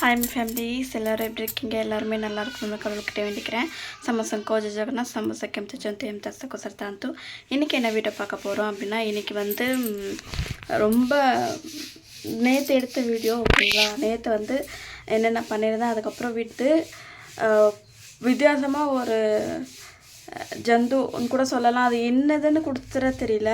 Hi families எல்லோரும் எப்படி இருக்கீங்க? எல்லாருமே நல்லா இருக்கணும்னு கடவுள்கிட்ட வேண்டிக்கிறேன். சமோசம் கோஜ ஜகன்னா சமோசா ಕೆಂಪು தேம் தஸ்த கொசர்தாந்து இன்றைக்கி என்ன வீட்டை பார்க்க போகிறோம் அப்படின்னா இன்றைக்கி வந்து ரொம்ப நேற்று எடுத்த வீடியோ ஓகேங்களா நேற்று வந்து என்னென்ன பண்ணியிருந்தேன் அதுக்கப்புறம் விட்டு வித்தியாசமாக ஒரு ஜந்துன்னு கூட சொல்லலாம். அது என்னதுன்னு கொடுத்துற தெரியல.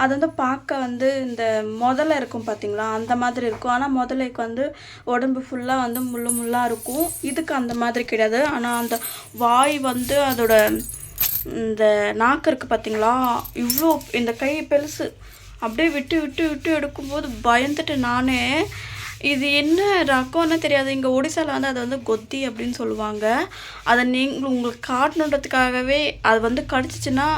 அது வந்து பார்க்க வந்து இந்த முதல்ல இருக்கும் பார்த்தீங்களா? அந்த மாதிரி இருக்கும். ஆனால் முதலைக்கு வந்து உடம்பு ஃபுல்லாக வந்து முள்ளு முள்ளாக இருக்கும். இதுக்கு அந்த மாதிரி கிடையாது. ஆனால் அந்த வாய் வந்து அதோட இந்த நாக்கு இருக்குது பார்த்தீங்களா? இவ்வளோ இந்த கை பெருசு. அப்படியே விட்டு விட்டு விட்டு எடுக்கும்போது பயந்துட்டு நானே இது என்ன ரகம்னு தெரியாது. இங்கே ஒடிசாவில் வந்து அதை வந்து கொத்தி அப்படின்னு சொல்லுவாங்க. அதை நீங்கள் உங்களுக்கு காட்டணுன்றதுக்காகவே அது வந்து கடிச்சிச்சின்னா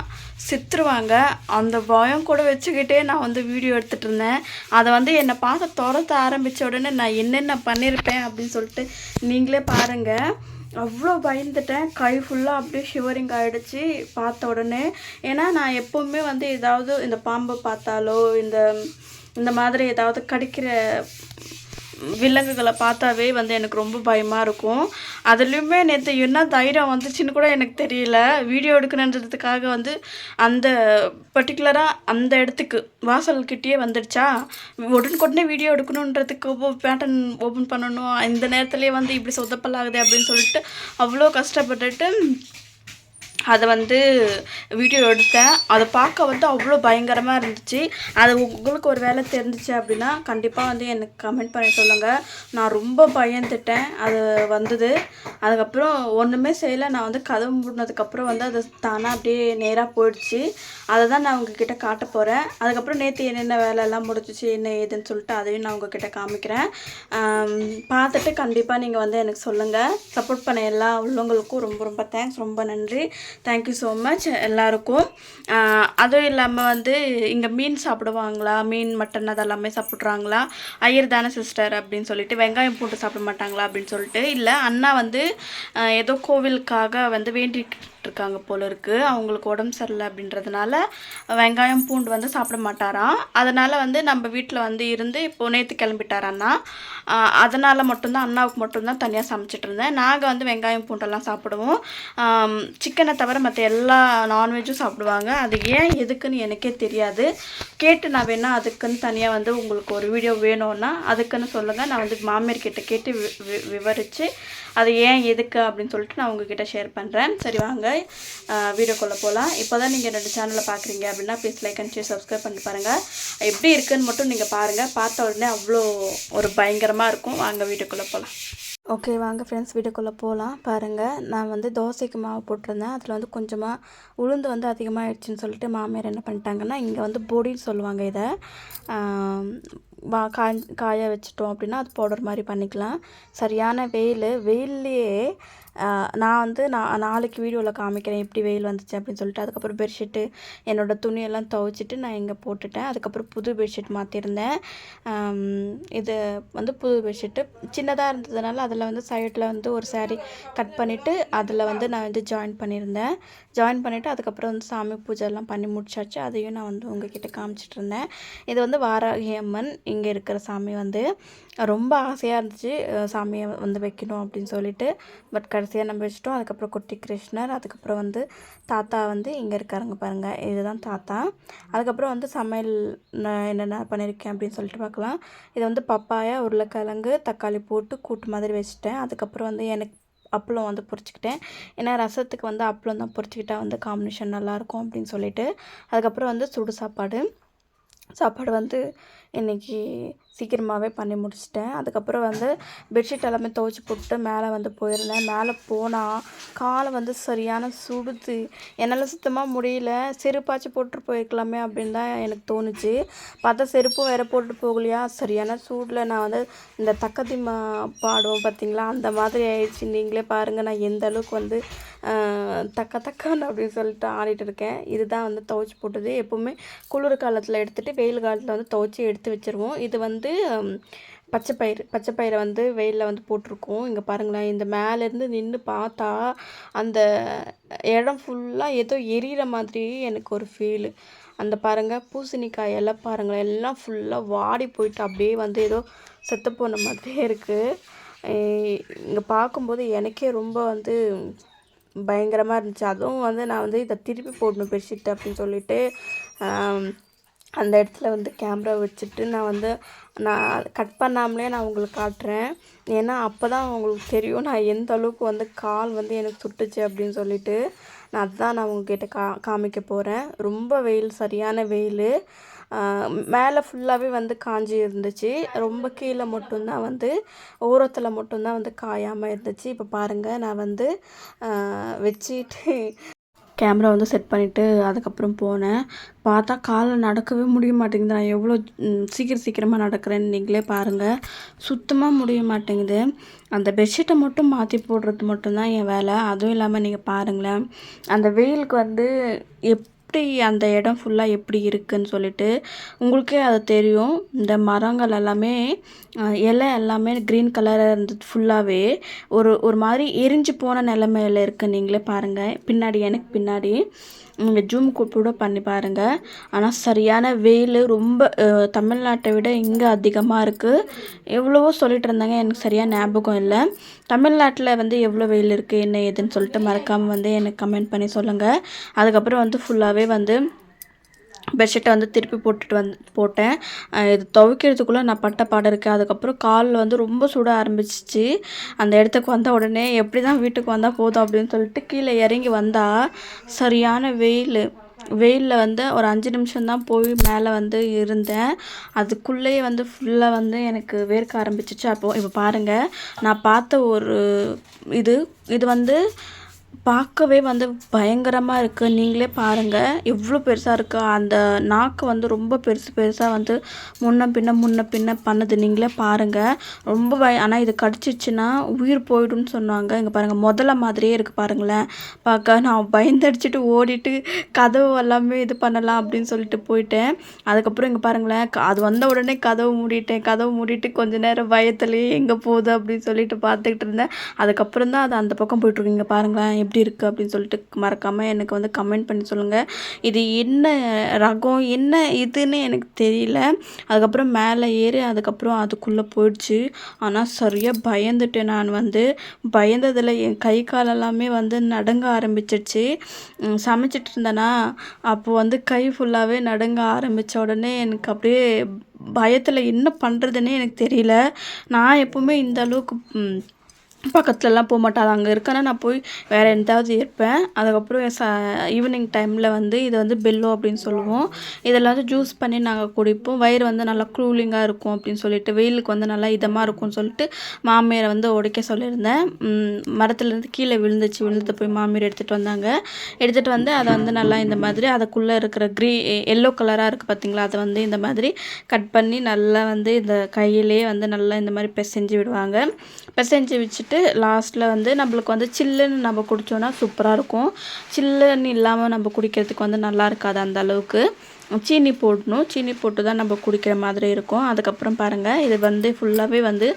செத்துருவாங்க. அந்த பயம் கூட வச்சுக்கிட்டே நான் வந்து வீடியோ எடுத்துகிட்டு இருந்தேன். அதை வந்து என்னை பார்த்து துரத்த ஆரம்பித்த உடனே நான் என்னென்ன பண்ணியிருப்பேன் அப்படின்னு சொல்லிட்டு நீங்களே பாருங்கள் அவ்வளோ பயந்துட்டேன். கை ஃபுல்லாக அப்படியே ஷிவரிங் ஆகிடுச்சு பார்த்த உடனே. ஏன்னா நான் எப்போவுமே வந்து ஏதாவது இந்த பாம்பை பார்த்தாலோ இந்த இந்த மாதிரி ஏதாவது கடிக்கிற விலங்குகளை பார்த்தாவே வந்து எனக்கு ரொம்ப பயமாக இருக்கும். அதுலேயுமே நேற்று என்ன தைரியம் வந்துச்சுன்னு கூட எனக்கு தெரியல. வீடியோ எடுக்கணுன்றதுக்காக வந்து அந்த பர்டிகுலராக அந்த இடத்துக்கு வாசல்கிட்டயே வந்துடுச்சா? உடனுக்குடனே வீடியோ எடுக்கணுன்றதுக்கு பேட்டர்ன் ஓப்பன் பண்ணணும். இந்த நேரத்துலேயே வந்து இப்படி சொதப்பலாகுது அப்படின்னு சொல்லிட்டு அவ்வளோ கஷ்டப்பட்டுட்டு அதை வந்து வீடியோ எடுத்தேன். அதை பார்க்க வந்து அவ்வளோ பயங்கரமாக இருந்துச்சு. அது உங்களுக்கு ஒரு வேலை தெரிஞ்சிச்சு அப்படின்னா கண்டிப்பாக வந்து எனக்கு கமெண்ட் பண்ணி சொல்லுங்கள் நான் ரொம்ப பயந்துட்டேன். அது வந்தது. அதுக்கப்புறம் ஒன்றுமே செய்யலை. நான் வந்து கதவு மூடினதுக்கப்புறம் வந்து அது தானாக அப்படியே நேராக போயிடுச்சு. அதை தான் நான் உங்ககிட்ட காட்ட போகிறேன் அதுக்கப்புறம் நேற்று என்னென்ன வேலையெல்லாம் முடிஞ்சிச்சு என்ன ஏதுன்னு சொல்லிட்டு அதையும் நான் உங்ககிட்ட காமிக்கிறேன். பார்த்துட்டு கண்டிப்பாக நீங்கள் வந்து எனக்கு சொல்லுங்கள் சப்போர்ட் பண்ண எல்லா உள்ளவங்களுக்கும் ரொம்ப ரொம்ப தேங்க்ஸ் ரொம்ப நன்றி. தேங்க்யூ ஸோ மச் எல்லாருக்கும். அதுவும் இல்லாமல் வந்து இங்கே மீன் சாப்பிடுவாங்களா? மீன் மட்டன் அதெல்லாமே சாப்பிட்றாங்களா? ஐயர் தானே சிஸ்டர் அப்படின்னு சொல்லிட்டு வெங்காயம் போட்டு சாப்பிட மாட்டாங்களா அப்படின்னு சொல்லிட்டு இல்லை அண்ணா வந்து ஏதோ கோவிலுக்காக வந்து வேண்டிட்டு இருக்காங்க போல இருக்கு. அவங்களுக்கு உடம்பு சரியில்லை அப்படின்றதுனால வெங்காயம் பூண்டு வந்து சாப்பிட மாட்டாராம். அதனால் வந்து நம்ம வீட்டில் வந்து இருந்து இப்போ நேற்று கிளம்பிட்டார் அண்ணா. அதனால் மட்டும்தான் அண்ணாவுக்கு மட்டும்தான் தனியாக சமைச்சிட்டு இருந்தேன். நாங்கள் வந்து வெங்காயம் பூண்டெல்லாம் சாப்பிடுவோம். சிக்கனை தவிர மற்ற எல்லா நான்வெஜ்ஜும் சாப்பிடுவாங்க. அது ஏன் எதுக்குன்னு எனக்கே தெரியாது. கேட்டு நான் வேணால் அதுக்குன்னு தனியாக வந்து உங்களுக்கு ஒரு வீடியோ வேணும்னா அதுக்குன்னு சொல்லுங்கள் நான் வந்து மாமியார் கிட்ட கேட்டு வி விவரித்து அது ஏன் எதுக்கு அப்படின்னு சொல்லிட்டு நான் உங்ககிட்ட ஷேர் பண்ணுறேன் சரி வாங்க. வீடியோக்குள்ளே போகலாம் இப்போ தான் நீங்கள் ரெண்டு சேனலை பார்க்குறீங்க அப்படின்னா please like and share subscribe பண்ணி பாருங்கள் எப்படி இருக்குன்னு மட்டும் நீங்கள் பாருங்கள் பார்த்த உடனே அவ்வளோ ஒரு பயங்கரமாக இருக்கும். வாங்க வீடியோக்குள்ளே போகலாம் ஓகே வாங்க ஃப்ரெண்ட்ஸ் வீட்டுக்குள்ளே போகலாம் பாருங்கள் நான் வந்து தோசைக்கு மாவு போட்டிருந்தேன். அதில் வந்து கொஞ்சமாக உளுந்து வந்து அதிகமாகிடுச்சின்னு சொல்லிட்டு மாமியார் என்ன பண்ணிட்டாங்கன்னா இங்கே வந்து பொடின்னு சொல்லுவாங்க இதை. வா காய் காய வச்சிட்டோம் அப்படின்னா அது பவுடர் மாதிரி பண்ணிக்கலாம். சரியான வெயில். வெயில்லையே நான் வந்து நான் நாளைக்கு வீடியோவில் காமிக்கிறேன். எப்படி வெயில் வந்துச்சு அப்படின்னு சொல்லிட்டு அதுக்கப்புறம் பெட்ஷீட்டு என்னோடய துணியெல்லாம் துவைச்சிட்டு நான் இங்கே போட்டுட்டேன். அதுக்கப்புறம் புது பெட்ஷீட் மாற்றிருந்தேன் இது வந்து புது பெட்ஷீட்டு சின்னதாக இருந்ததுனால அதில் வந்து சைடில் வந்து ஒரு saree கட் பண்ணிவிட்டு அதில் வந்து நான் வந்து ஜாயின் பண்ணியிருந்தேன். ஜாயின் பண்ணிவிட்டு அதுக்கப்புறம் வந்து சாமி பூஜைலாம் பண்ணி முடிச்சாச்சு. அதையும் நான் வந்து உங்ககிட்ட காமிச்சிட்டு இருந்தேன். இது வந்து வாராகி அம்மன் இங்கே இருக்கிற சாமி வந்து. ரொம்ப ஆசையாக இருந்துச்சு சாமியை வந்து வைக்கணும் அப்படின்னு சொல்லிட்டு. பட் கடைசியாக நம்ம வச்சிட்டோம். அதுக்கப்புறம் குட்டி கிருஷ்ணர் அதுக்கப்புறம் வந்து தாத்தா வந்து இங்கே இருக்காருங்க பாருங்கள் இதுதான் தாத்தா. அதுக்கப்புறம் வந்து சமையல் நான் என்னென்ன பண்ணியிருக்கேன் அப்படின்னு சொல்லிட்டு பார்க்கலாம். இதை வந்து பப்பாயா உருளைக்கிழங்கு தக்காளி போட்டு கூட்டு மாதிரி வச்சுட்டேன். அதுக்கப்புறம் வந்து எனக்கு அப்பளம் வந்து பொறிச்சிக்கிட்டேன் ஏன்னா ரசத்துக்கு வந்து அப்பளம் தான் பொரிச்சுக்கிட்டா வந்து காம்பினேஷன் நல்லாயிருக்கும் அப்படின்னு சொல்லிட்டு. அதுக்கப்புறம் வந்து சுடு சாப்பாடு. சாப்பாடு வந்து இன்றைக்கி சீக்கிரமாகவே பண்ணி முடிச்சிட்டேன். அதுக்கப்புறம் வந்து பெட்ஷீட் எல்லாமே துவைச்சி போட்டு மேலே வந்து போயிருந்தேன். மேலே போனால் காலை வந்து சரியான சுடுது. என்னால் சுத்தமாக முடியல. செருப்பாச்சு போட்டு போயிருக்கலாமே அப்படின்னு தான் எனக்கு தோணுச்சு. பார்த்தா செருப்பும் வேறு போட்டு போகலையா? சரியான சூடில் நான் வந்து இந்த தக்கதிமா பாடுவோம் பார்த்தீங்களா? அந்த மாதிரி ஆயிடுச்சு. நீங்களே பாருங்கள் நான் எந்த அளவுக்கு வந்து தக்க தக்கான்னு அப்படின்னு சொல்லிட்டு ஆடிட்டு இருக்கேன். இதுதான் வந்து துவைச்சி போட்டது. எப்போவுமே குளிர் காலத்தில் எடுத்துகிட்டு வெயில் காலத்தில் வந்து துவைச்சி எடுத்து வச்சுருவோம். இது வந்து பச்சை பயிறு பச்சை பயிரை வந்து வெயிலில் வந்து போட்டிருக்கோம். இங்கே பாருங்களேன் இந்த மேலேருந்து நின்று பார்த்தா அந்த இடம் ஃபுல்லாக ஏதோ எரியிற மாதிரி எனக்கு ஒரு ஃபீலு அந்த பாருங்கள் பூசணிக்காய் எல்லாம் பாருங்களேன் எல்லாம் ஃபுல்லாக வாடி போயிட்டு அப்படியே வந்து ஏதோ செத்து போன மாதிரியே இருக்குது இங்கே பார்க்கும்போது எனக்கே ரொம்ப வந்து பயங்கரமாக இருந்துச்சு. அதுவும் வந்து நான் வந்து இதை திருப்பி போடணும் பெட்ஷீட் அப்படின்னு சொல்லிட்டு அந்த இடத்துல வந்து கேமரா வச்சுட்டு நான் வந்து நான் கட் பண்ணாமலே நான் உங்களுக்கு காட்டுறேன். ஏன்னா அப்போ தான் உங்களுக்கு தெரியும் நான் எந்த அளவுக்கு வந்து கால் வந்து எனக்கு சுட்டுச்சு அப்படின்னு சொல்லிட்டு. நான் அதுதான் நான் உங்ககிட்ட கா காமிக்க போகிறேன் ரொம்ப வெயில் சரியான வெயில். மேலே ஃபுல்லாகவே வந்து காஞ்சி இருந்துச்சு. ரொம்ப கீழே மட்டும்தான் வந்து ஓரத்தில் மட்டும்தான் வந்து காயாமல் இருந்துச்சு. இப்போ பாருங்கள் நான் வந்து வச்சுட்டு கேமரா வந்து செட் பண்ணிவிட்டு அதுக்கப்புறம் போனேன். பார்த்தா காலில் நடக்கவே முடிய மாட்டேங்குது. நான் எவ்வளோ சீக்கிரம் சீக்கிரமாக நடக்கிறேன்னு நீங்களே பாருங்கள் சுத்தமாக முடிய மாட்டேங்குது. அந்த பெட்ஷீட்டை மட்டும் மாற்றி போடுறது மட்டும்தான் என் வேலை. அதுவும் இல்லாமல் நீங்கள் பாருங்களேன். அந்த வெயிலுக்கு வந்து எப் எப்படி அந்த இடம் ஃபுல்லாக எப்படி இருக்குதுன்னு சொல்லிட்டு உங்களுக்கே அது தெரியும். இந்த மரங்கள் எல்லாமே இலை எல்லாமே க்ரீன் கலராக இருந்தது ஃபுல்லாகவே ஒரு ஒரு மாதிரி எரிஞ்சு போன நிலமையில இருக்குது நீங்களே பாருங்கள் பின்னாடி எனக்கு பின்னாடி. நீங்கள் ஜூம் கூட பண்ணி பாருங்கள் ஆனால் சரியான வெயில் ரொம்ப தமிழ்நாட்டை விட இங்கே அதிகமாக இருக்குது எவ்வளவோ சொல்லிட்டு இருந்தாங்க. எனக்கு சரியாக ஞாபகம் இல்லை. தமிழ்நாட்டில் வந்து எவ்வளோ வெயில் இருக்குது என்ன ஏதுன்னு சொல்லிட்டு மறக்காமல் வந்து எனக்கு கமெண்ட் பண்ணி சொல்லுங்கள் அதுக்கப்புறம் வந்து ஃபுல்லாகவே வந்து பெட்ஷீட்டை வந்து திருப்பி போட்டுட்டு வந்து போட்டேன். இது துவைக்கிறதுக்குள்ளே நான் பட்ட பாடம் இருக்கேன் அதுக்கப்புறம் காலில் வந்து ரொம்ப சுட ஆரம்பிச்சிச்சு. அந்த இடத்துக்கு வந்த உடனே எப்படி தான் வீட்டுக்கு வந்தால் போதும் அப்படின்னு சொல்லிட்டு கீழே இறங்கி வந்தால் சரியான வெயில். வெயிலில் வந்து ஒரு அஞ்சு நிமிஷம்தான் போய் மேலே வந்து இருந்தேன். அதுக்குள்ளேயே வந்து ஃபுல்லாக வந்து எனக்கு வேர்க்க ஆரம்பிச்சிச்சு. அப்போது இப்போ பாருங்கள் நான் பார்த்த ஒரு இது இது வந்து பார்க்கவே வந்து பயங்கரமாக இருக்குது நீங்களே பாருங்கள் எவ்வளோ பெருசாக இருக்குது அந்த நாக்கு வந்து ரொம்ப பெருசு பெருசாக வந்து முன்ன பின்ன முன்ன பின்ன பண்ணுது. நீங்களே பாருங்கள் ரொம்ப பய ஆனால் இது கடிச்சிச்சுன்னா உயிர் போயிடும்னு சொன்னாங்க. இங்கே பாருங்கள் முதல்ல மாதிரியே இருக்குது பாருங்களேன். பார்க்க நான் பயந்தடிச்சிட்டு ஓடிட்டு கதவு எல்லாமே இது பண்ணலாம் அப்படின்னு சொல்லிட்டு போயிட்டேன். அதுக்கப்புறம் இங்கே பாருங்களேன். அது வந்த உடனே கதவு மூடிட்டேன். கதவு மூடிட்டு கொஞ்ச நேரம் பயத்துலேயே எங்கே போகுது அப்படின்னு சொல்லிட்டு பார்த்துக்கிட்டு இருந்தேன். அதுக்கப்புறம் தான் அது அந்த பக்கம் போயிட்டுருக்கு இங்கே பாருங்களேன். எப்படி இருக்குது அப்படின்னு சொல்லிட்டு மறக்காமல் எனக்கு வந்து கமெண்ட் பண்ணி சொல்லுங்கள் இது என்ன ரகம் என்ன இதுன்னு எனக்கு தெரியல. அதுக்கப்புறம் மேலே ஏறி அதுக்கப்புறம் அதுக்குள்ளே போயிடுச்சு. ஆனால் சரியாக பயந்துட்டேன் நான் வந்து. பயந்ததில் என் கை காலெல்லாமே வந்து நடங்க ஆரம்பிச்சிடுச்சு. சமைச்சிட்டு இருந்தேனா அப்போ வந்து கை ஃபுல்லாகவே நடுங்க ஆரம்பித்த உடனே எனக்கு அப்படியே பயத்தில் என்ன பண்ணுறதுன்னே எனக்கு தெரியல. நான் எப்போவுமே இந்த அளவுக்கு பக்கத்துலலாம் போக மாட்டேன் அது அங்கே இருக்கேன்னா நான் போய் வேறு எந்தாவது இருப்பேன். அதுக்கப்புறம் ச ஈவினிங் டைமில் வந்து இதை வந்து பெல்லோ அப்படின்னு சொல்லுவோம். இதில் வந்து ஜூஸ் பண்ணி நாங்கள் குடிப்போம். வயிறு வந்து நல்லா கூலிங்காக இருக்கும் அப்படின்னு சொல்லிட்டு வெயிலுக்கு வந்து நல்லா இதமாக இருக்கும்னு சொல்லிட்டு மாமியாரை வந்து உடைக்க சொல்லியிருந்தேன். மரத்துலேருந்து கீழே விழுந்துச்சு. விழுந்து போய் மாமியார் எடுத்துகிட்டு வந்தாங்க. எடுத்துகிட்டு வந்து அதை வந்து நல்லா இந்த மாதிரி அதுக்குள்ளே இருக்கிற க்ரீ எல்லோ கலராக இருக்குது பார்த்திங்களா அதை வந்து இந்த மாதிரி கட் பண்ணி நல்லா வந்து இந்த கையிலே வந்து நல்லா இந்த மாதிரி பிசைஞ்சு விடுவாங்க. பிசைஞ்சு வச்சுட்டு வச்சுட்டு லாஸ்ட்டில் வந்து நம்மளுக்கு வந்து சில்லுன்னு நம்ம குடித்தோன்னா சூப்பராக இருக்கும். சில்லுன்னு இல்லாமல் நம்ம குடிக்கிறதுக்கு வந்து நல்லா இருக்காது அந்த அளவுக்கு. சீனி போடணும். சீனி போட்டு தான் நம்ம குடிக்கிற மாதிரி இருக்கும். அதுக்கப்புறம் பாருங்கள் இது வந்து ஃபுல்லாகவே வந்து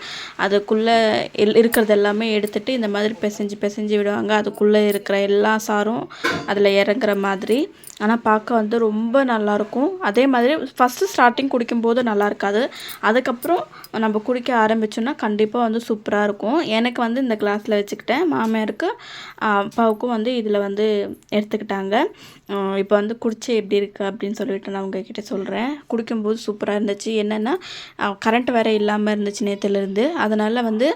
அதுக்குள்ளே எல் இருக்கிறது எல்லாமே எடுத்துகிட்டு இந்த மாதிரி பிசைஞ்சு பிசைஞ்சு விடுவாங்க. அதுக்குள்ளே இருக்கிற எல்லா சாரும் அதில் இறங்குற மாதிரி. ஆனால் பார்க்க வந்து ரொம்ப நல்லாயிருக்கும். அதே மாதிரி ஃபஸ்ட்டு ஸ்டார்டிங் குடிக்கும்போது நல்லா இருக்காது அதுக்கப்புறம் நம்ம குடிக்க ஆரம்பித்தோன்னா கண்டிப்பாக வந்து சூப்பராக இருக்கும் எனக்கு வந்து இந்த கிளாஸில் வச்சுக்கிட்டேன். மாமியாருக்கு அப்பாவுக்கும் வந்து இதில் வந்து எடுத்துக்கிட்டாங்க. இப்போ வந்து குடிச்சு எப்படி இருக்குது அப்படின்னு சொல்லிட்டு நான் உங்ககிட்ட சொல்கிறேன் குடிக்கும்போது சூப்பராக இருந்துச்சு. என்னென்னா கரண்ட் வேறு இல்லாமல் இருந்துச்சு நேற்றுலேருந்து அதனால் வந்து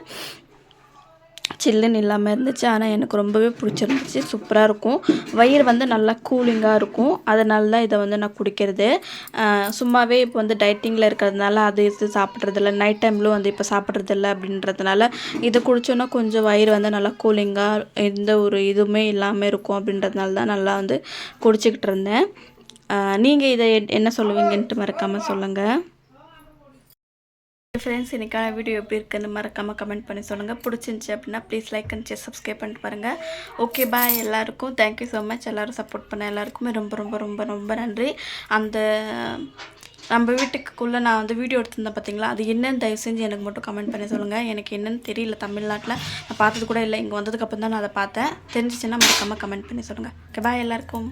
சில்லுன்னு இல்லாமல் இருந்துச்சு. ஆனால் எனக்கு ரொம்பவே பிடிச்சிருந்துச்சு. சூப்பராக இருக்கும். வயிறு வந்து நல்லா கூலிங்காக இருக்கும். அதனால தான் இதை வந்து நான் குடிக்கிறது. சும்மாவே இப்போ வந்து டயட்டிங்கில் இருக்கிறதுனால அது இது சாப்பிட்றதில்ல. நைட் டைம்லும் வந்து இப்போ சாப்பிட்றதில்ல அப்படின்றதுனால இதை குடித்தோன்னா கொஞ்சம் வயிறு வந்து நல்லா கூலிங்காக எந்த ஒரு இதுவுமே இல்லாமல் இருக்கும் அப்படின்றதுனால தான் நல்லா வந்து குடிச்சிக்கிட்டு இருந்தேன். நீங்கள் இதை என்ன சொல்லுவீங்கன்ட்டு மறக்காமல் சொல்லுங்கள் ஃப்ரெண்ட்ஸ் இன்றைக்கான வீடியோ எப்படி இருக்குன்னு மறக்காமல் கமெண்ட் பண்ணி சொல்லுங்கள் பிடிச்சிருந்துச்சி அப்படின்னா ப்ளீஸ் லைக் அண்ட் சப்ஸ்கிரைப் பண்ணிட்டு பாருங்கள் ஓகே பாய் எல்லாருக்கும். தேங்க்யூ ஸோ மச் எல்லோரும் சப்போர்ட் பண்ண எல்லாருக்குமே ரொம்ப ரொம்ப ரொம்ப ரொம்ப நன்றி. அந்த நம்ம வீட்டுக்குள்ளே நான் வந்து வீடியோ எடுத்திருந்தேன் பார்த்தீங்களா அது என்னென்னு தயவு செஞ்சு எனக்கு மட்டும் கமெண்ட் பண்ணி சொல்லுங்கள் எனக்கு என்னென்னு தெரியல தமிழ்நாட்டில். நான் பார்த்தது கூட இல்லை. இங்கே வந்ததுக்கப்புறம் தான் நான் அதை பார்த்தேன். தெரிஞ்சிச்சுன்னா மறக்காமல் கமெண்ட் பண்ணி சொல்லுங்கள் ஓகே பாய் எல்லாருக்கும்.